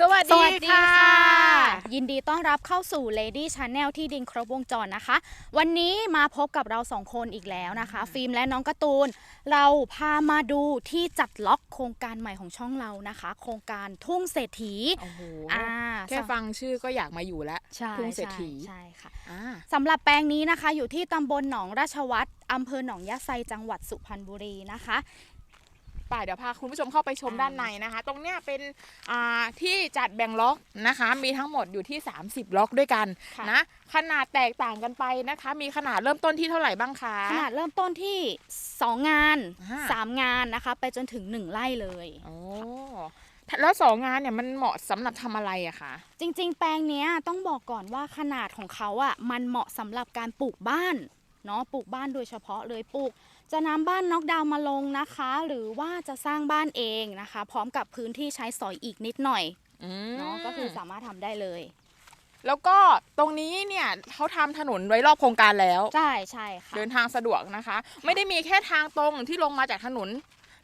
สวัสสดีวัสดีค่ะค่ะ ยินดีต้อนรับเข้าสู่ Lady Channel ที่ดินครบวงจรนะคะ วันนี้มาพบกับเราสองคนอีกแล้วนะคะ ฟิล์มและน้องการ์ตูน เราพามาดูที่จัดล็อกโครงการใหม่ของช่องเรานะคะ โครงการทุ่งเศรษฐีโอ้โหอ่าแค่ฟังชื่อก็อยากมาอยู่แล้วใช่ทุ่งเศรษฐีใช่ค่ะอ่าสำหรับแปลงนี้นะคะ อยู่ที่ตำบลหนองราชวัตรอำเภอหนองยะไซจังหวัดสุพรรณบุรีนะคะ ป่าเดี๋ยวพาคุณผู้ชมเข้าไปชมอ่าด้านในนะคะ ตรงเนี้ยเป็นอ่าที่จัดแบ่งล็อกนะคะ มีทั้งหมดอยู่ที่ 30 ล็อกด้วยกันค่ะ นะ ขนาดแตกต่างกันไปนะคะ มีขนาดเริ่มต้นที่เท่าไหร่บ้างคะ ขนาดเริ่มต้นที่ 2 งาน อ่า 3 งานนะคะ ไปจนถึง 1ไร่เลย โอ้แล้วสองงานเนี่ยมันเหมาะสำหรับทำอะไรอะคะ จริงๆ แปลงเนี้ยต้องบอกก่อนว่าขนาดของเขาอะ่ะมันเหมาะสำหรับการปลูกบ้านเนาะปลูกบ้านโดยเฉพาะเลยปลูกจะนำบ้านน็อกดาวน์มาลงนะคะ หรือว่าจะสร้างบ้านเองนะคะ พร้อมกับพื้นที่ใช้สอยอีกนิดหน่อยอืมเนาะก็คือสามารถทำได้เลย แล้วก็ตรงนี้เนี่ยเขาทำถนนไว้รอบโครงการแล้ว ใช่ใช่ค่ะเดินทางสะดวกนะคะ ไม่ได้มีแค่ทางตรงที่ลงมาจากถนน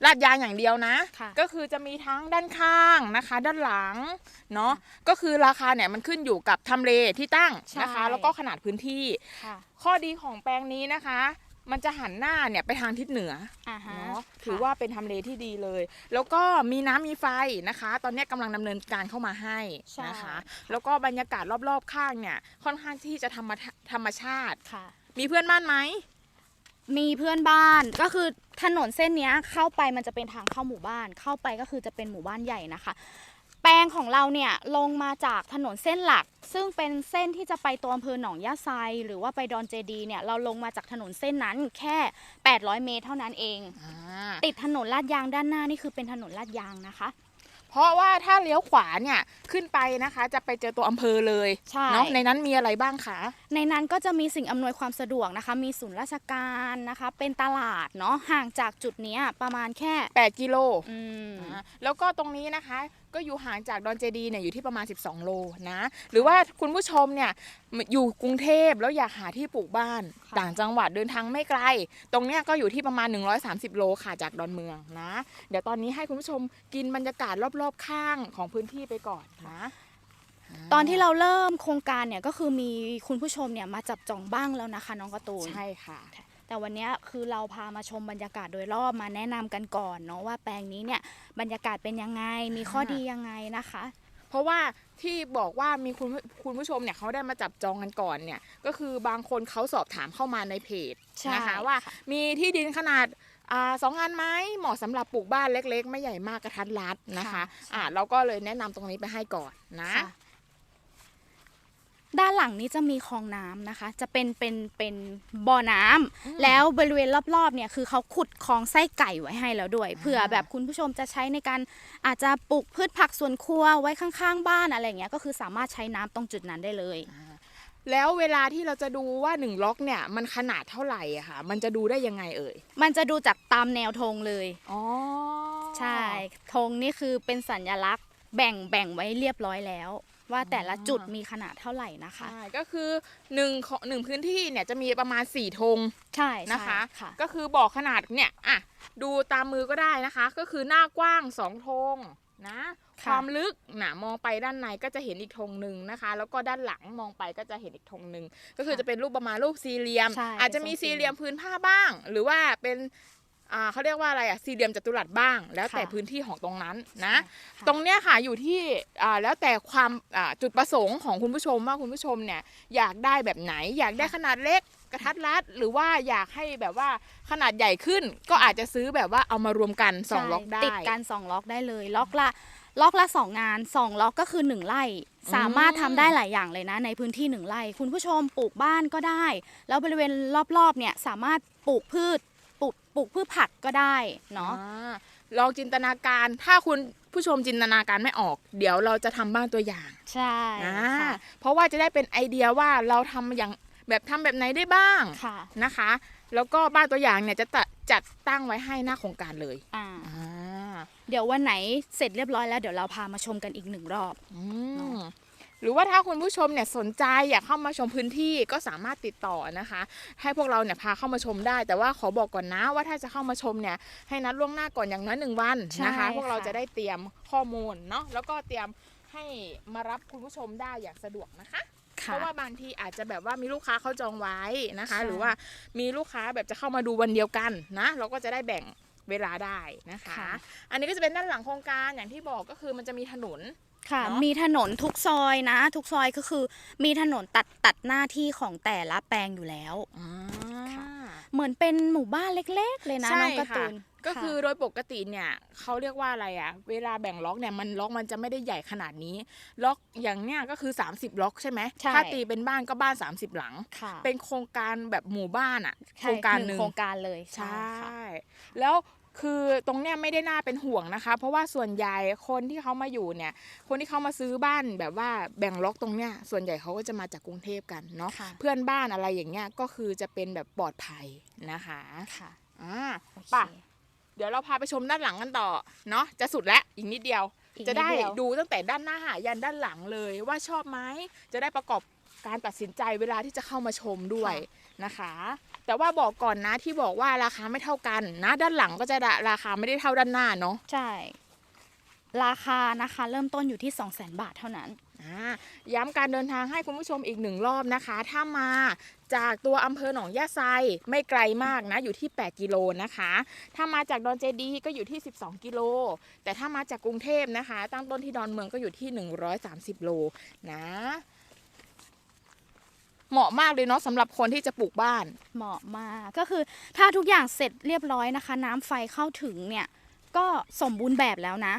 ลาดยางอย่างเดียวนะค่ะก็คือจะมีทั้งด้านข้างนะคะ ด้านหลังเนาะก็คือราคาเนี่ยมันขึ้นอยู่กับทำเลที่ตั้งนะคะ แล้วก็ขนาดพื้นที่ค่ะข้อดีของแปลงนี้นะคะ มันจะหันหน้าเนี่ยไปทางทิศเหนืออ่าฮะเนาะค่ะถือว่าเป็นทำเลที่ดีเลย แล้วก็มีน้ำมีไฟนะคะ ตอนนี้กำลังดำเนินการเข้ามาให้นะคะ แล้วก็บรรยากาศรอบๆข้างเนี่ยค่อนข้างที่จะธรรมชาธรรมชาติ ค่ะ มีเพื่อนบ้านไหม มีเพื่อนบ้านก็คือถนนเส้นเนี้ยเข้าไปมันจะเป็นทางเข้าหมู่บ้านเข้าไปก็คือจะเป็นหมู่บ้านใหญ่นะคะ แปลงของเราเนี่ยลงมาจากถนนเส้นหลัก ซึ่งเป็นเส้นที่จะไปตัวอำเภอหนองยะไซ หรือว่าไปดอนเจดีเนี่ยเราลงมาจากถนนเส้นนั้นแค่ 800 เมตรเท่านั้นเองติดถนนลาดยางด้านหน้านี่คือเป็นถนนลาดยางนะคะ เพราะว่าถ้าเลี้ยวขวาเนี่ยขึ้นไปนะคะ จะไปเจอตัวอำเภอเลยใช่ เนาะในนั้นมีอะไรบ้างคะ ในนั้นก็จะมีสิ่งอำนวยความสะดวกนะคะ มีศูนย์ราชการนะคะ เป็นตลาดเนาะห่างจากจุดเนี้ยประมาณแค่8 กิโลอืม อ่าแล้วก็ตรงนี้นะคะก็อยู่ห่างจากดอนเจดีเนี่ยอยู่ที่ประมาณ 12 โลนะ หรือว่าคุณผู้ชมเนี่ยอยู่กรุงเทพแล้วอยากหาที่ปลูกบ้านค่ะต่างจังหวัดเดินทางไม่ไกล ตรงเนี้ยก็อยู่ที่ประมาณ 130 โลค่ะจากดอนเมืองนะ เดี๋ยวตอนนี้ให้คุณผู้ชมกินบรรยากาศรอบๆข้างของพื้นที่ไปก่อนนะตอนที่เราเริ่มโครงการเนี่ยก็คือมีคุณผู้ชมเนี่ยมาจับจองบ้างแล้วนะคะน้องการ์ตูนใช่ค่ะ แต่วันเนี้ยคือเราพามาชมบรรยากาศโดยรอบมาแนะนำกันก่อนเนาะว่าแปลงนี้เนี่ยบรรยากาศเป็นยังไงมีข้อดียังไงนะคะ เพราะว่าที่บอกว่ามีคุณคุณผู้ชมเนี่ยเขาได้มาจับจองกันก่อนเนี่ยก็คือบางคนเขาสอบถามเข้ามาในเพจใช่นะคะว่าค่ะ มีที่ดินขนาดอ่าสองงานไหมเหมาะสำหรับปลูกบ้านเล็ก ๆ ไม่ใหญ่มากกระทัดรัดนะคะอ่าเราก็เลยแนะนำตรงนี้ไปให้ก่อนนะ ค่ะ ด้านหลังนี้จะมีคลองน้ำนะคะ จะเป็นเป็นเป็นบ่อน้ำแล้วบริเวณรอบๆเนี่ยคือเขาขุดคลองไส้ไก่ไว้ให้แล้วด้วย เผื่อแบบคุณผู้ชมจะใช้ในการอาจจะปลูกพืชผักสวนครัวไว้ข้างๆ บ้านอะไรอย่างเงี้ยก็คือสามารถใช้น้ำตรงจุดนั้นได้เลย แล้วเวลาที่เราจะดูว่าหนึ่งล็อกเนี่ยมันขนาดเท่าไหร่อะค่ะ มันจะดูได้ยังไงเอ่ยมันจะดูจากตามแนวธงเลย อ๋อใช่ธงนี่คือเป็นสัญลักษณ์แบ่งแบ่งไว้เรียบร้อยแล้ว ว่าแต่ละจุดมีขนาดเท่าไหร่นะคะ ใช่ก็คือหนึ่งของหนึ่งพื้นที่เนี่ยจะมีประมาณสี่ธงใช่นะคะใช่ค่ะก็คือบอกขนาดเนี่ยอะดูตามมือก็ได้นะคะ ก็คือหน้ากว้างสองธงนะค่ะความลึกนะมองไปด้านในก็จะเห็นอีกธงหนึ่งนะคะ แล้วก็ด้านหลังมองไปก็จะเห็นอีกธงหนึ่งก็คือจะเป็นรูปประมาณรูปสี่เหลี่ยมใช่อาจจะมีเป็นทรงสี่เหลี่ยมพื้นผ้าบ้าง หรือว่าเป็น อ่าเขาเรียกว่าอะไรอะสี่เหลี่ยมจัตุรัสบ้าง แล้วแต่ค่ะพื้นที่ของตรงนั้นนะใช่ค่ะ ตรงเนี้ยค่ะอยู่ที่อ่าแล้วแต่ความอ่าจุดประสงค์ของคุณผู้ชมว่าคุณผู้ชมเนี่ยอยากได้แบบไหน อยากได้ขนาดเล็กกระทัดรัด หรือว่าอยากให้แบบว่าขนาดใหญ่ขึ้น ก็อาจจะซื้อแบบว่าเอามารวมกันสองใช่ล็อกได้ ติดกันสองล็อกได้เลย ล็อกละล็อกละสองงานสองล็อกก็คือหนึ่งไร่ สามารถทำได้หลายอย่างเลยนะ ในพื้นที่หนึ่งไร่คุณผู้ชมปลูกบ้านก็ได้ แล้วบริเวณรอบๆเนี่ยสามารถปลูกพืช ปลูกปลูกพืชผักก็ได้เนาะอ่าลองจินตนาการถ้าคุณผู้ชมจินตนาการไม่ออก เดี๋ยวเราจะทำบ้านตัวอย่าง ใช่อ่าค่ะเพราะว่าจะได้เป็นไอเดียว่าเราทำอย่างแบบทำแบบไหนได้บ้างค่ะนะคะ แล้วก็บ้านตัวอย่างเนี่ยจะจัดจัดตั้งไว้ให้หน้าโครงการเลยอ่าอ่าเดี๋ยววันไหนเสร็จเรียบร้อยแล้วเดี๋ยวเราพามาชมกันอีกหนึ่งรอบอืม หรือว่าถ้าคุณผู้ชมเนี่ยสนใจอยากเข้ามาชมพื้นที่ก็สามารถติดต่อนะคะ ให้พวกเราเนี่ยพาเข้ามาชมได้ แต่ว่าขอบอกก่อนนะว่าถ้าจะเข้ามาชมเนี่ยให้นัดล่วงหน้าก่อนอย่างน้อยหนึ่งวันนะคะใช่พวกเราค่ะจะได้เตรียมข้อมูลเนาะแล้วก็เตรียมให้มารับคุณผู้ชมได้อย่างสะดวกนะคะเพค่ะราะว่าบางทีอาจจะแบบว่ามีลูกค้าเขาจองไว้นะคะใช่หรือว่ามีลูกค้าแบบจะเข้ามาดูวันเดียวกันนะ เราก็จะได้แบ่งเวลาได้นะคะค่ะอันนี้ก็จะเป็นด้านหลังโครงการอย่างที่บอกก็คือมันจะมีถนน ค่ะ เนอะ มีถนนทุกซอยนะ ทุกซอยก็คือ มีถนนตัดตัดหน้าที่ของแต่ละแปลงอยู่แล้วค่ะเหมือนเป็นหมู่บ้านเล็ก ๆ เลยนะใช่น้องการ์ตูค่ะนก็คือค่ะโดยปกติเนี่ยเขาเรียกว่าอะไรอะเวลาแบ่งล็อกเนี่ยมันล็อกมันจะไม่ได้ใหญ่ขนาดนี้ ล็อกอย่างเนี้ยก็คือ 30 ล็อกใช่ไหมใช่ ถ้าตีเป็นบ้านก็บ้าน 30 หลัง ค่ะเป็นโครงการแบบหมู่บ้านอะใช่โครงการหหนึ่งโครงการเลยใช่ค่ะ แล้ว คือตรงเนี้ยไม่ได้น่าเป็นห่วงนะคะ เพราะว่าส่วนใหญ่คนที่เขามาอยู่เนี่ย คนที่เขามาซื้อบ้านแบบว่าแบ่งล็อกตรงเนี้ยส่วนใหญ่เขาก็จะมาจากกรุงเทพกันเนาะค่ะเพื่อนบ้านอะไรอย่างเงี้ยก็คือจะเป็นแบบปลอดภัยนะคะค่ะอ่าโอเคป่ะเดี๋ยวเราพาไปชมด้านหลังกันต่อเนาะจะสุดแล้วอีกนิดเดียวอีกจะได้นิดเดียวดูตั้งแต่ด้านหน้ายันด้านหลังเลยว่าชอบไหมจะได้ประกอบการตัดสินใจเวลาที่จะเข้ามาชมด้วยนะคะ แต่ว่าบอกก่อนนะที่บอกว่าราคาไม่เท่ากันนะด้านหลังก็จะราคาไม่ได้เท่าด้านหน้าเนาะใช่ ราคานะคะเริ่มต้นอยู่ที่ 2 0 0 0 0 0 บาทเท่านั้นอ่าย้ำการเดินทางให้คุณผู้ชมอีกหนึ่งรอบนะคะ ถ้ามาจากตัวอำเภอหนองยะไซไม่ไกลมากนะ อยู่ที่ 8 กิโลนะคะ ถ้ามาจากดอนเจดีย์ก็อยู่ที่ 12 กิโล แต่ถ้ามาจากกรุงเทพนะคะ ตั้งต้นที่ดอนเมืองก็อยู่ที่ 130 โลนะ เหมาะมากเลยเนาะสำหรับคนที่จะปลูกบ้าน เหมาะมากก็คือถ้าทุกอย่างเสร็จเรียบร้อยนะคะ น้ำไฟเข้าถึงเนี่ย ก็สมบูรณ์แบบแล้วนะ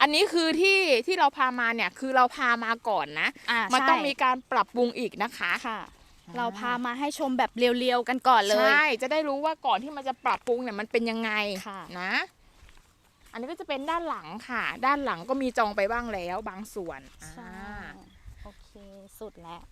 อันนี้คือที่ที่เราพามาเนี่ยคือเราพามาก่อนนะ อ่ามันใช่ต้องมีการปรับปรุงอีกนะคะ ค่ะ เราพามาให้ชมแบบเรียวๆกันก่อนเลย ใช่ จะได้รู้ว่าก่อนที่มันจะปรับปรุงเนี่ยมันเป็นยังไงค่ะ นะ อันนี้ก็จะเป็นด้านหลังค่ะ ด้านหลังก็มีจองไปบ้างแล้วบางส่วนใช่อ่าโอเค สุดแล้ว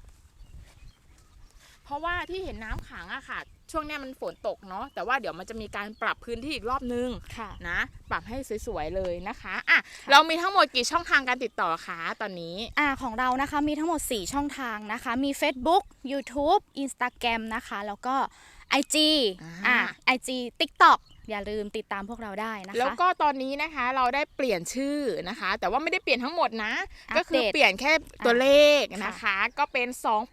เพราะว่าที่เห็นน้ำขังอะค่ะ ช่วงเนี้ยมันฝนตกเนาะแต่ว่าเดี๋ยวมันจะมีการปรับพื้นที่อีกรอบนึงค่ะนะ ปรับให้สวยๆเลยนะคะอะเรามีทั้งหมดกี่ช่องทางการติดต่อคะตอนนี้อ่าของเรานะคะมีทั้งหมด 4 ช่องทางนะคะ มี Facebook YouTube Instagram นะคะ แล้วก็ IG อ่าอ่า IG TikTok อย่าลืมติดตามพวกเราได้นะคะ แล้วก็ตอนนี้นะคะเราได้เปลี่ยนชื่อนะคะ แต่ว่าไม่ได้เปลี่ยนทั้งหมดนะอัปเดตก็คือเปลี่ยนแค่ตัวเลขค่ะนะคะ ก็เป็น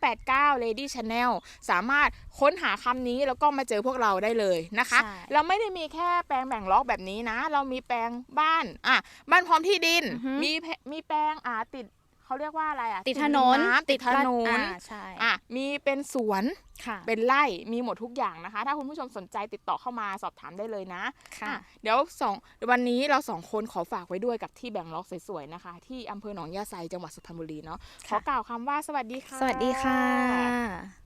289 Lady Channel สามารถค้นหาคำนี้แล้วก็มาเจอพวกเราได้เลยนะคะใช่เราไม่ได้มีแค่แปลงแบ่งล็อกแบบนี้นะ เรามีแปลงบ้านอะบ้านพร้อมที่ดินอือฮึมีแพมีแปลงอ่าติด เขาเรียกว่าอะไรอะติดถนนริมำติดถนนอ่าใช่อะมีเป็นสวนค่ะเป็นไร่มีหมดทุกอย่างนะคะ ถ้าคุณผู้ชมสนใจติดต่อเข้ามาสอบถามได้เลยนะค่ะอะเดี๋ยวสองวันนี้เราสองคนขอฝากไว้ด้วยกับที่แบ่งล็อกสวยๆนะคะ ที่อำเภอหนองยาไซจังหวัดสุพรรณบุรีเนาะขค่ะอกล่าวคำว่าสวัสดีค่ะ สวัสดีค่ะ